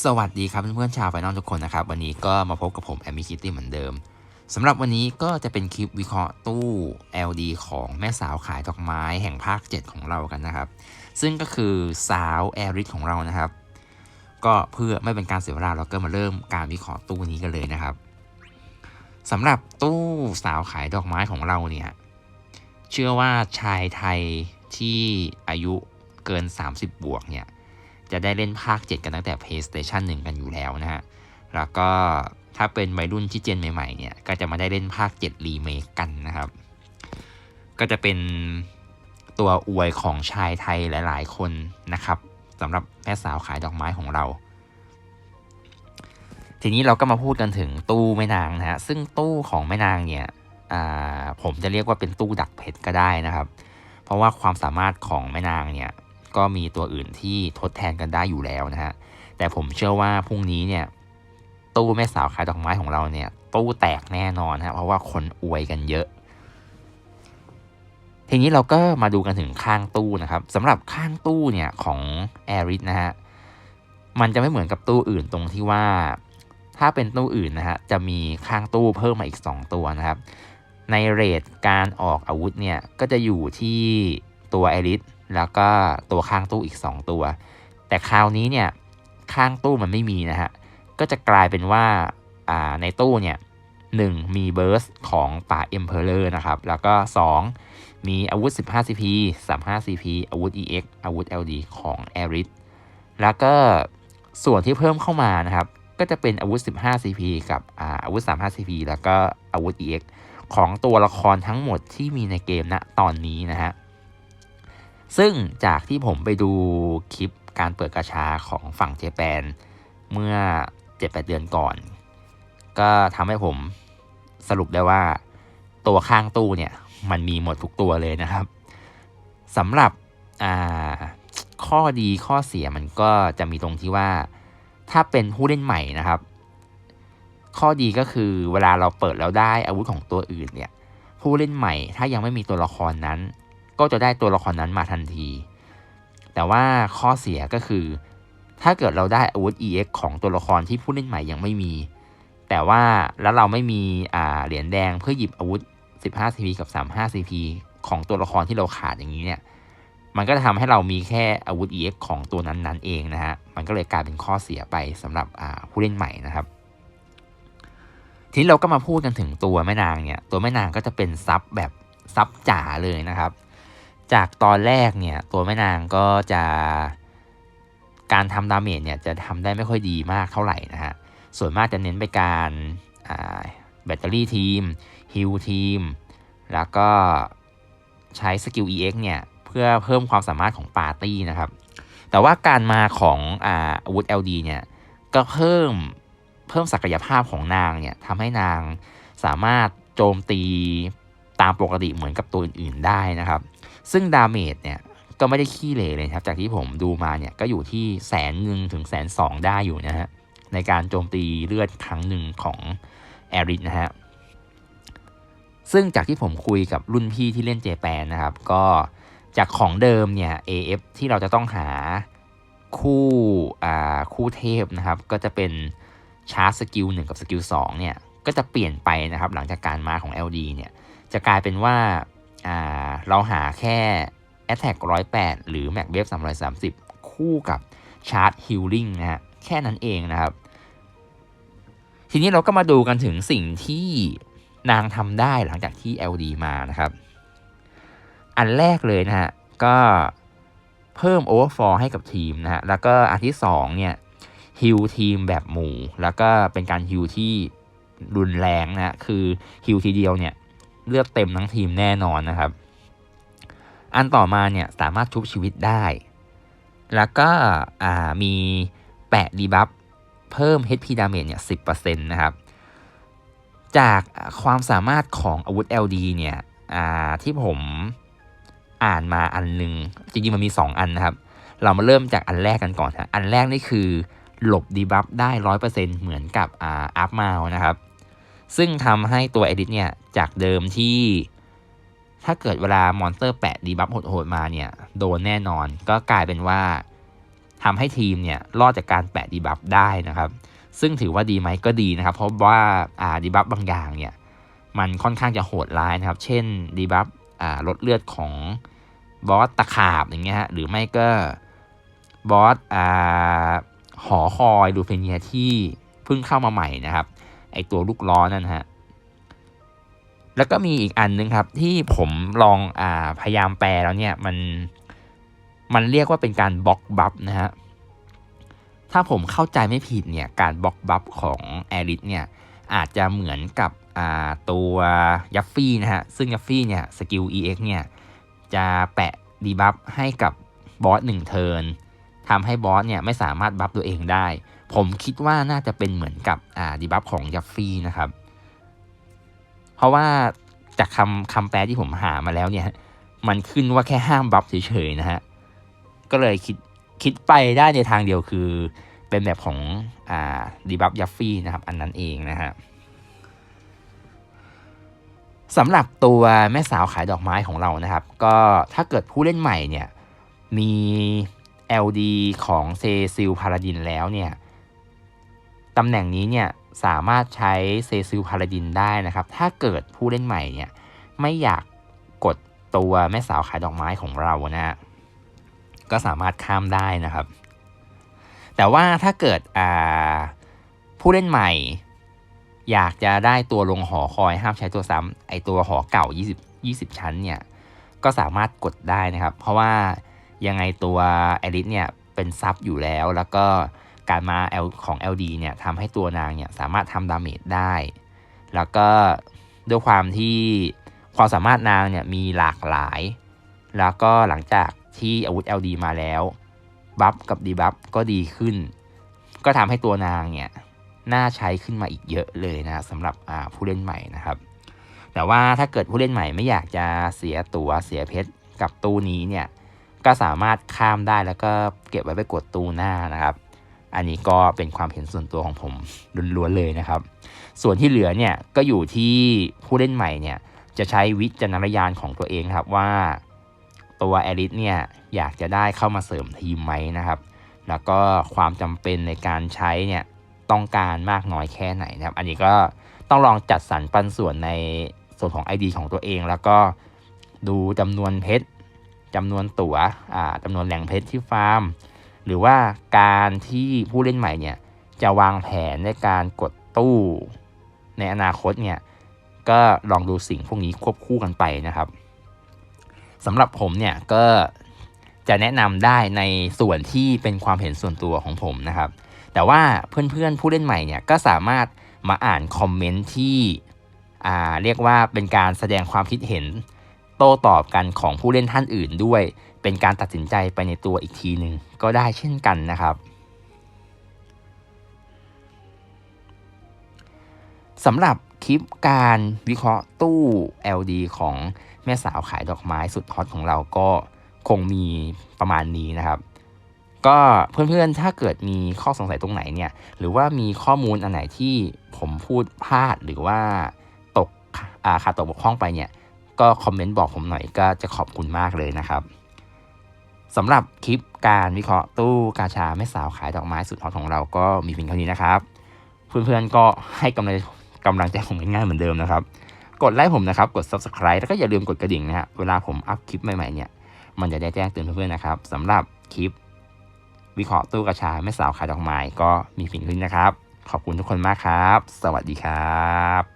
สวัสดีครับเพื่อนๆชาวไฟนอลทุกคนนะครับ วันนี้ก็มาพบกับผมแอมมี่คิตตี้เหมือนเดิมสำหรับวันนี้ก็จะเป็นคลิปวิเคราะห์ตู้ LD ของแม่สาวขายดอกไม้แห่งภาค 7 ของเรากันนะครับ ซึ่งก็คือสาวแอริสของเรานะครับ ก็เพื่อไม่เป็นการเสียเวลาเราก็มาเริ่มการวิเคราะห์ตู้นี้กันเลยนะครับสำหรับตู้สาวขายดอกไม้ของเราเนี่ยเชื่อว่าชายไทยที่อายุเกิน 30 บวกเนี่ย จะได้เล่นภาค 7 กันตั้งแต่ PlayStation 1 กันอยู่แล้วนะฮะ แล้วก็ถ้าเป็นวัยรุ่นที่เจนใหม่ๆเนี่ยก็จะมาได้เล่นภาค 7 รีเมคกันนะครับ ก็จะเป็นตัวอวยของชายไทยหลาย ๆ คนนะครับสำหรับแม่สาวขายดอกไม้ของเรา ทีนี้เราก็มาพูดกันถึงตู้แม่นางนะฮะซึ่งตู้ของแม่นางเนี่ยผมจะเรียกว่าเป็นตู้ดักเพชรก็ได้นะครับ เพราะว่าความสามารถของแม่นางเนี่ย ก็มีตัวอื่นที่ทดแทนกันได้อยู่แล้วนะฮะ แต่ผมเชื่อว่าพรุ่งนี้เนี่ยตู้แม่สาวขายดอกไม้ของเราเนี่ย ตู้แตกแน่นอนฮะเพราะว่าคนอวยกันเยอะ ทีนี้เราก็มาดูกันถึงข้างตู้นะครับสำหรับข้างตู้เนี่ยของแอริสนะฮะมันจะไม่เหมือนกับตู้อื่นตรงที่ว่า ถ้าเป็นตู้อื่นนะฮะจะมีข้างตู้เพิ่มมาอีก 2 ตัวนะครับ ในเรทการออกอาวุธเนี่ยก็จะอยู่ที่ตัวแอริส แล้วก็ตัวข้างตู้อีก 2 ตัว แต่คราวนี้เนี่ยข้างตู้มันไม่มีนะฮะ ก็จะกลายเป็นว่าในตู้เนี่ยหมีเบิร์สของป่าเอ็มเพลเลอร์นะครับ แล้วก็ 2 มีอาวุธ 15 CP 35 CP อาวุธ EX อาวุธ LD ของ a r i s แล้วก็ส่วนที่เพิ่มเข้ามานะครับ ก็จะเป็นอาวุธ 15 CP กับอาวุธ 35 CP แล้วก็อาวุธ EX ของตัวละครทั้งหมดที่มีในเกมณนะตอนนี้นะฮะ ซึ่งจากที่ผมไปดูคลิปการเปิดกระชาของฝั่งเจแปน เมื่อ 7-8 เดือนก่อน ก็ทำให้ผมสรุปได้ว่าตัวข้างตู้เนี่ย มันมีหมดทุกตัวเลยนะครับสำหรับข้อดีข้อเสียมันก็จะมีตรงที่ว่า ถ้าเป็นผู้เล่นใหม่นะครับ ข้อดีก็คือเวลาเราเปิดแล้วได้อาวุธของตัวอื่นเนี่ย ผู้เล่นใหม่ถ้ายังไม่มีตัวละครนั้น ก็จะได้ตัวละครนั้นมาทันที แต่ว่าข้อเสียก็คือ ถ้าเกิดเราได้อาวุธ EX ของตัวละครที่ผู้เล่นใหม่ยังไม่มี แต่ว่าแล้วเราไม่มีอ่าเหรียญแดงเพื่อหยิบอาวุธ 15 CP กับ 35 CP ของตัวละครที่เราขาดอย่างนี้เนี่ย มันก็จะทำให้เรามีแค่อาวุธ EX ของตัวนั้นๆเองนะฮะ มันก็เลยกลายเป็นข้อเสียไปสำหรับผู้เล่นใหม่นะครับ ทีนี้เราก็มาพูดกันถึงตัวแม่นางเนี่ย ตัวแม่นางก็จะเป็นซับแบบซับจ๋าเลยนะครับ จากตอนแรกเนี่ยตัวแม่นางก็จะการทำดาเมจเนี่ยจะทำได้ไม่ค่อยดีมากเท่าไหร่นะฮะ ส่วนมากจะเน้นไปการแบตเตอรี่ทีมฮิลทีม แล้วก็ใช้สกิล EX เนี่ย เพื่อเพิ่มความสามารถของปาร์ตี้นะครับ แต่ว่าการมาของอาวุธ LD เนี่ย ก็เพิ่มเพิ่มศักยภาพของนางเนี่ยทำให้นางสามารถโจมตีตามปกติเหมือนกับตัวอื่นๆได้นะครับ ซึ่งดาเมจเนี่ยก็ไม่ได้ขี้เหร่เลยครับจากที่ผมดูมาเนี่ยก็อยู่ที่แสนหนึ่งถึงแสนสองได้อยู่นะฮะในการโจมตีเลือดครั้งหนึ่งของแอริสนะฮะซึ่งจากที่ผมคุยกับรุ่นพี่ที่เล่นเจแปนนะครับก็จากของเดิมเนี่ย AF ที่เราจะต้องหาคู่อ่าคู่เทพนะครับก็จะเป็นชาร์จสกิลหนึ่งกับสกิลสองเนี่ยก็จะเปลี่ยนไปนะครับหลังจากการมาของ LD เนี่ยจะกลายเป็นว่า เราหาแค่ Attack 108 หรือ Mac Wave 330 คู่กับ Charge Healing นะฮะแค่นั้นเองนะครับ ทีนี้เราก็มาดูกันถึงสิ่งที่นางทำได้หลังจากที่ LD มานะครับ อันแรกเลยนะฮะก็เพิ่ม Overfall ให้กับทีมนะฮะแล้วก็อันที่2เนี่ยฮิลทีมแบบหมู่ แล้วก็เป็นการฮิลที่รุนแรงนะคือฮิลทีเดียวเนี่ย เลือดเต็มทั้งทีมแน่นอนนะครับ อันต่อมาเนี่ยสามารถชุบชีวิตได้ แล้วก็มีแปะดีบัฟเพิ่ม HP damage เนี่ย10%นะครับ จากความสามารถของอาวุธ LD เนี่ยที่ผมอ่านมาอันหนึ่งจริงๆมันมี 2 อันนะครับ เรามาเริ่มจากอันแรกกันก่อนนะอันแรกนี่คือหลบดีบัฟได้ 100%เหมือนกับอัพมาวนะครับ ซึ่งทำให้ตัว Edit เนี่ย จากเดิมที่ ถ้าเกิดเวลามอนสเตอร์แปะดีบัฟโหดๆมาเนี่ย โดนแน่นอนก็กลายเป็นว่าทำให้ทีมเนี่ย รอดจากการแปะดีบัฟได้นะครับ ซึ่งถือว่าดีไหมก็ดีนะครับ เพราะว่าอ่าดีบัฟบางอย่างเนี่ย มันค่อนข้างจะโหดร้ายนะครับ เช่นดีบัฟอ่าลดเลือดของบอสตะขาบอย่างเงี้ยฮะหรือไม่ก็บอสอ่าหอคอยดูเฟเนียที่เพิ่งเข้ามาใหม่นะครับ ไอตัวลูกล้อนั่นฮะแล้วก็มีอีกอันนึงครับ ที่ผมลองอ่าพยายามแปลแล้วเนี่ยมันมันเรียกว่าเป็นการบล็อกบัฟนะฮะถ้าผมเข้าใจไม่ผิดเนี่ยการบล็อกบัฟของแอริสเนี่ยอาจจะเหมือนกับอ่าตัวยัฟฟี่นะฮะซึ่งยัฟฟี่เนี่ยสกิล EX เนี่ยจะแปะดีบัฟให้กับบอสหนึ่งเทิร์นทำให้บอสเนี่ยไม่สามารถบัฟตัวเองได้ ผมคิดว่าน่าจะเป็นเหมือนกับอ่าดีบัฟของยัฟฟี่นะครับ เพราะว่าจากคำคำแปลที่ผมหามาแล้วเนี่ย มันขึ้นว่าแค่ห้ามบัฟเฉยๆนะฮะ ก็เลยคิดคิดไปได้ในทางเดียวคือ เป็นแบบของอ่าดีบัฟยัฟฟี่นะครับ อันนั้นเองนะฮะสำหรับตัวแม่สาวขายดอกไม้ของเรานะครับ ก็ถ้าเกิดผู้เล่นใหม่เนี่ยมี LD ของเซซิลพาราดินแล้วเนี่ย ตำแหน่งนี้เนี่ยสามารถใช้เซซิลพาราดินได้นะครับ ถ้าเกิดผู้เล่นใหม่เนี่ยไม่อยากกดตัวแม่สาวขายดอกไม้ของเรานะฮะก็สามารถข้ามได้นะครับ แต่ว่าถ้าเกิดผู้เล่นใหม่ อยากจะได้ตัวลงหอคอยห้ามใช้ตัวซ้ำไอตัวหอเก่า 20 20 ชั้นเนี่ยก็สามารถกดได้นะครับ เพราะว่ายังไงตัวแอริสเนี่ยเป็นซับอยู่แล้วแล้วก็ การมา L ของ LD เนี่ยทำให้ตัวนางเนี่ยสามารถทำดาเมจได้ แล้วก็ด้วยความที่ความสามารถนางเนี่ยมีหลากหลาย แล้วก็หลังจากที่อาวุธ LD มาแล้วบัฟกับดีบัฟก็ดีขึ้น ก็ทำให้ตัวนางเนี่ยน่าใช้ขึ้นมาอีกเยอะเลยนะสำหรับผู้เล่นใหม่นะครับ แต่ว่าถ้าเกิดผู้เล่นใหม่ไม่อยากจะเสียตัวเสียเพชรกับตู้นี้เนี่ยก็สามารถข้ามได้แล้วก็เก็บไว้ไปกดตู้หน้านะครับ อันนี้ก็เป็นความเห็นส่วนตัวของผมล้วนๆเลยนะครับ ส่วนที่เหลือเนี่ยก็อยู่ที่ผู้เล่นใหม่เนี่ยจะใช้วิจารณญาณของตัวเองครับว่าตัวแอริสเนี่ยอยากจะได้เข้ามาเสริมทีมไหมนะครับ แล้วก็ความจำเป็นในการใช้เนี่ยต้องการมากน้อยแค่ไหนนะครับ อันนี้ก็ต้องลองจัดสรรปันส่วนในส่วนของ ID ของตัวเอง แล้วก็ดูจำนวนเพชรจำนวนตัว๋วจำนวนแหล่งเพชรที่ฟาร์ม หรือว่าการที่ผู้เล่นใหม่เนี่ยจะวางแผนในการกดตู้ในอนาคตเนี่ยก็ลองดูสิ่งพวกนี้ควบคู่กันไปนะครับสำหรับผมเนี่ยก็จะแนะนำได้ในส่วนที่เป็นความเห็นส่วนตัวของผมนะครับ แต่ว่าเพื่อนๆผู้เล่นใหม่เนี่ยก็สามารถมาอ่านคอมเมนต์ที่อ่าเรียกว่าเป็นการแสดงความคิดเห็น ต้ตอบกันของผู้เล่นท่านอื่นด้วย เป็นการตัดสินใจไปในตัวอีกทีหนึ่งก็ได้เช่นกันนะครับสำหรับคลิปการวิเคราะห์ตู้ LD ของแม่สาวขายดอกไม้สุดฮอตของเราก็คงมีประมาณนี้นะครับ ก็เพื่อนๆ ถ้าเกิดมีข้อสงสัยตรงไหนเนี่ย หรือว่ามีข้อมูลอันไหนที่ผมพูดพลาดหรือว่าตกขาดตกบกพร่องไปเนี่ย ก็คอมเมนต์บอกผมหน่อยก็จะขอบคุณมากเลยนะครับสำหรับคลิปการวิเคราะห์ตู้กาชาแม่สาวขายดอกไม้สุดฮอตของเราก็มีเพียงเท่านี้นะครับ เพื่อนๆก็ให้กำลังกำลังใจผมง่ายๆเหมือนเดิมนะครับ กดไลค์ผมนะครับ กด subscribe แล้วก็อย่าลืมกดกระดิ่งนะฮะเวลาผมอัพคลิปใหม่ๆเนี่ยมันจะได้แจ้งเตือนเพื่อนๆนะครับสำหรับคลิป วิเคราะห์ตู้กระชาแม่สาวขายดอกไม้ก็มีเพียงเท่านี้นะครับ ขอบคุณทุกคนมากครับ สวัสดีครับ